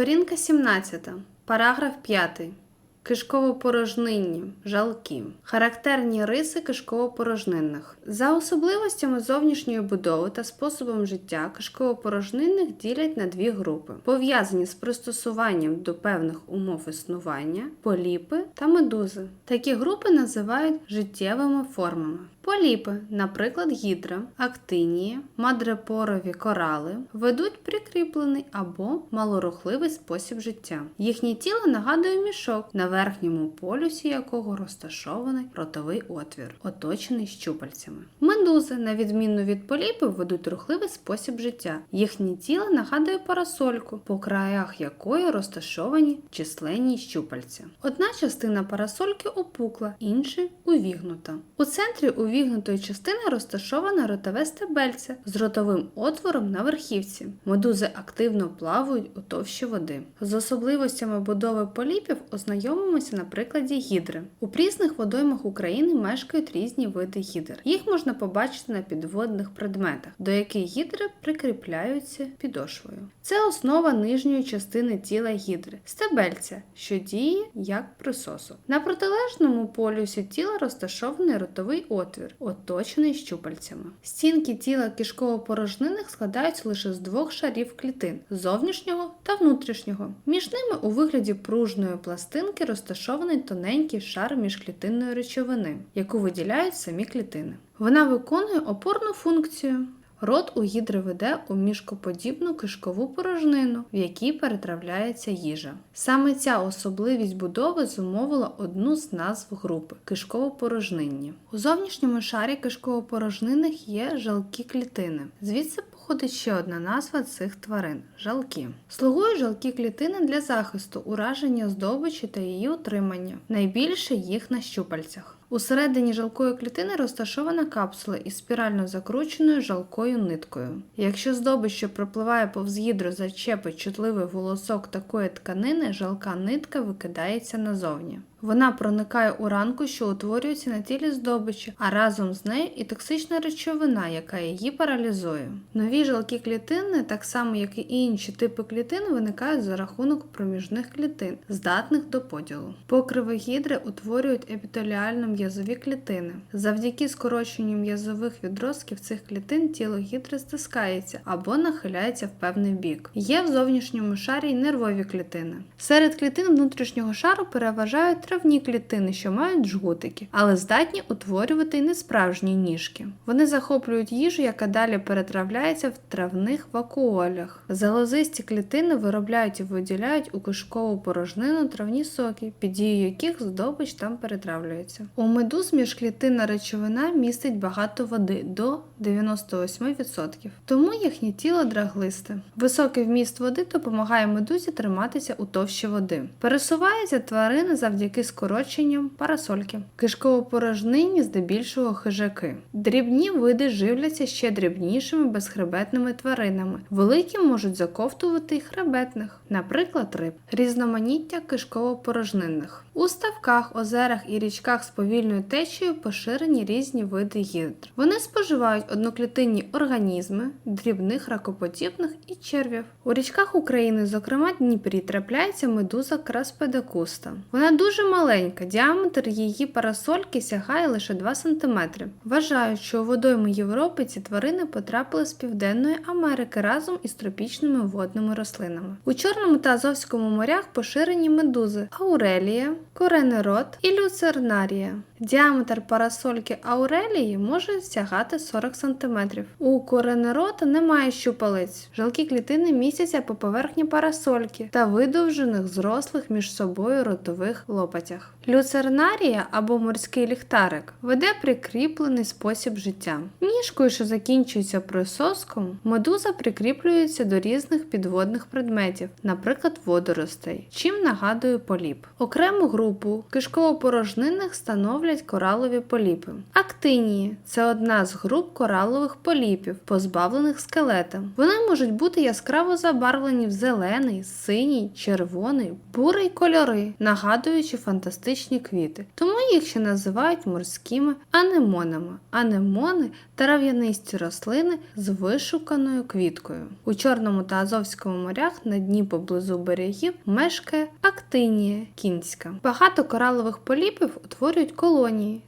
Сторінка 17. Параграф 5. Кишково-порожнинні, жалки. Характерні риси кишково-порожнинних. За особливостями зовнішньої будови та способом життя кишково-порожнинних ділять на дві групи, пов'язані з пристосуванням до певних умов існування, поліпи та медузи. Такі групи називають життєвими формами. Поліпи, наприклад, гідра, актинії, мадрепорові корали, ведуть прикріплений або малорухливий спосіб життя. Їхнє тіло нагадує мішок, на верхньому полюсі якого розташований ротовий отвір, оточений щупальцями. Медузи, на відміну від поліпів, ведуть рухливий спосіб життя. Їхнє тіло нагадує парасольку, по краях якої розташовані численні щупальця. Одна частина парасольки опукла, інша увігнута. У центрі увігнутої частини розташоване ротове стебельце з ротовим отвором на верхівці. Медузи активно плавають у товщі води. З особливостями будови поліпів ознайомимося на прикладі гідри. У прісних водоймах України мешкають різні види гідр. Їх можна побачити на підводних предметах, до яких гідри прикріпляються підошвою. Це основа нижньої частини тіла гідри стебельця, що діє як присосок. На протилежному полюсі тіла розташований ротовий отвір, оточений щупальцями. Стінки тіла кишково-порожниних складаються лише з двох шарів клітин зовнішнього та внутрішнього. Між ними у вигляді пружної пластинки розташований тоненький шар міжклітинної речовини, яку виділяють самі клітини. Вона виконує опорну функцію. Рот у гідри веде у мішкоподібну кишкову порожнину, в якій перетравляється їжа. Саме ця особливість будови зумовила одну з назв групи кишково-порожнинні. У зовнішньому шарі кишково-порожнинних є жалкі клітини. Звідси походить ще одна назва цих тварин жалки. Слугують жалкі клітини для захисту, ураження здобичі та її утримання. Найбільше їх на щупальцях. Усередині жалкої клітини розташована капсула із спірально закрученою жалкою ниткою. Якщо здобич, що пропливає повз гідру, зачепить чутливий волосок такої тканини, жалка нитка викидається назовні. Вона проникає у ранку, що утворюється на тілі здобичі, а разом з нею і токсична речовина, яка її паралізує. Нові жалкі клітини, так само як і інші типи клітин, виникають за рахунок проміжних клітин, здатних до поділу. Покриви гідри утворюють епітеліально м'язові клітини. Завдяки скороченню м'язових відростків цих клітин тіло гідри стискається або нахиляється в певний бік. Є в зовнішньому шарі й нервові клітини. Серед клітин внутрішнього шару переважають травні клітини, що мають жгутики, але здатні утворювати й несправжні ніжки. Вони захоплюють їжу, яка далі перетравляється в травних вакуолях. Залозисті клітини виробляють і виділяють у кишкову порожнину травні соки, під дією яких здобич там перетравлюється. У медуз міжклітинна речовина містить багато води до 98%, тому їхнє тіло драглисте. Високий вміст води допомагає медузі триматися у товщі води. Пересувається тварина завдяки скороченням парасольки. Кишково-порожнині здебільшого хижаки. Дрібні види живляться ще дрібнішими безхребетними тваринами. Великі можуть заковтувати й хребетних, наприклад, риб. Різноманіття кишково-порожнинних. У ставках, озерах і річках з повільною течією поширені різні види гідр. Вони споживають одноклітинні організми, дрібних ракоподібних і червів. У річках України, зокрема Дніпрі, трапляється медуза краспедакуста. Вона дуже маленька, діаметр її парасольки сягає лише 2 см. Вважають, що у водойми Європи ці тварини потрапили з Південної Америки разом із тропічними водними рослинами. У Чорному та Азовському морях поширені медузи аурелія, коренерот і люцернарія. Діаметр парасольки аурелії може сягати 40 см. У коренерота немає щупалець. Жалкі клітини містяться по поверхні парасольки та видовжених зрослих між собою ротових лопатях. Люцернарія або морський ліхтарик веде прикріплений спосіб життя. Ніжкою, що закінчується присоском, медуза прикріплюється до різних підводних предметів, наприклад, водоростей, чим нагадує поліп. Окрему групу кишково-порожнинних становлять становлять коралові поліпи. Актинії це одна з груп коралових поліпів, позбавлених скелета. Вони можуть бути яскраво забарвлені в зелений, синій, червоний, бурий кольори, нагадуючи фантастичні квіти. Тому їх ще називають морськими анемонами. Анемони трав'янисті рослини з вишуканою квіткою. У Чорному та Азовському морях на дні поблизу берегів мешкає актинія кінська. Багато коралових поліпів утворюють колонії.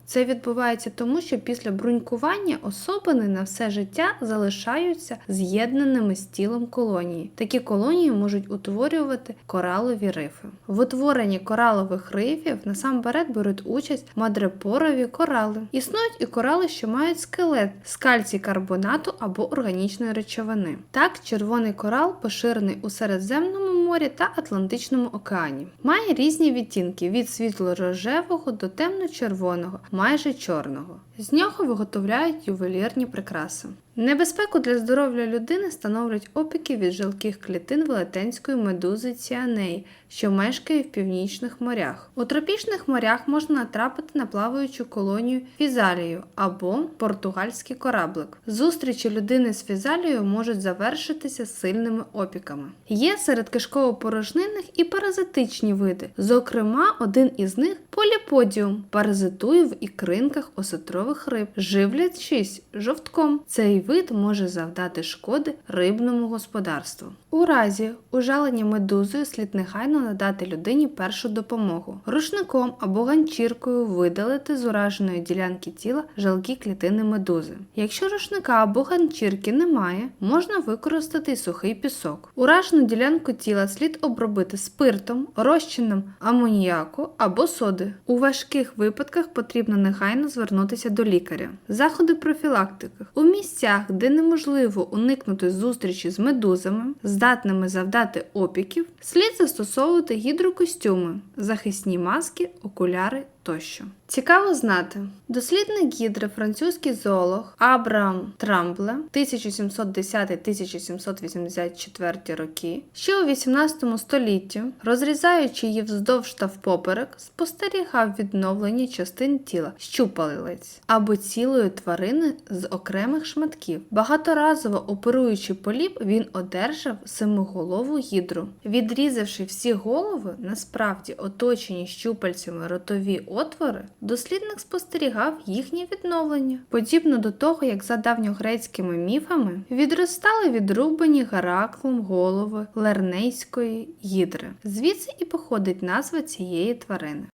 Це відбувається тому, що після брунькування особини на все життя залишаються з'єднаними з тілом колонії. Такі колонії можуть утворювати коралові рифи. В утворенні коралових рифів насамперед беруть участь мадрепорові корали. Існують і корали, що мають скелет з кальцій-карбонату або органічної речовини. Так, червоний корал поширений у Середземному морі та Атлантичному океані. Має різні відтінки від світло-рожевого до темно-червоного, майже чорного. З нього виготовляють ювелірні прикраси. Небезпеку для здоров'я людини становлять опіки від жилких клітин велетенської медузи ціанеї, що мешкає в північних морях. У тропічних морях можна натрапити на плаваючу колонію фізалію або португальський кораблик. Зустрічі людини з фізалією можуть завершитися сильними опіками. Є серед кишково-порожнинних і паразитичні види. Зокрема, один із них поліподіум, паразитує в ікринках осетрових риб, живлячись жовтком. Цей вид може завдати шкоди рибному господарству. У разі ужалення медузою слід негайно надати людині першу допомогу, рушником або ганчіркою видалити з ураженої ділянки тіла жалкі клітини медузи. Якщо рушника або ганчірки немає, можна використати й сухий пісок. Уражену ділянку тіла слід обробити спиртом, розчином амоніаку або соди. У важких випадках потрібно негайно звернутися до лікаря. Заходи профілактики у місцях, де неможливо уникнути зустрічі з медузами, здатними завдати опіків, слід застосовувати гідрокостюми, захисні маски, окуляри тощо. Цікаво знати, дослідник гідри, французький зоолог Абрам Трамбле 1710-1784 роки, ще у 18 столітті, розрізаючи її вздовж та впоперек, спостерігав відновлення частин тіла, щупалець або цілої тварини з окремих шматків. Багаторазово оперуючи поліп, він одержав семиголову гідру. Відрізавши всі голови, насправді оточені щупальцями ротові отвори, дослідник спостерігав їхнє відновлення, подібно до того, як за давньогрецькими міфами відростали відрубані гараклом голови лернейської гідри. Звідси і походить назва цієї тварини.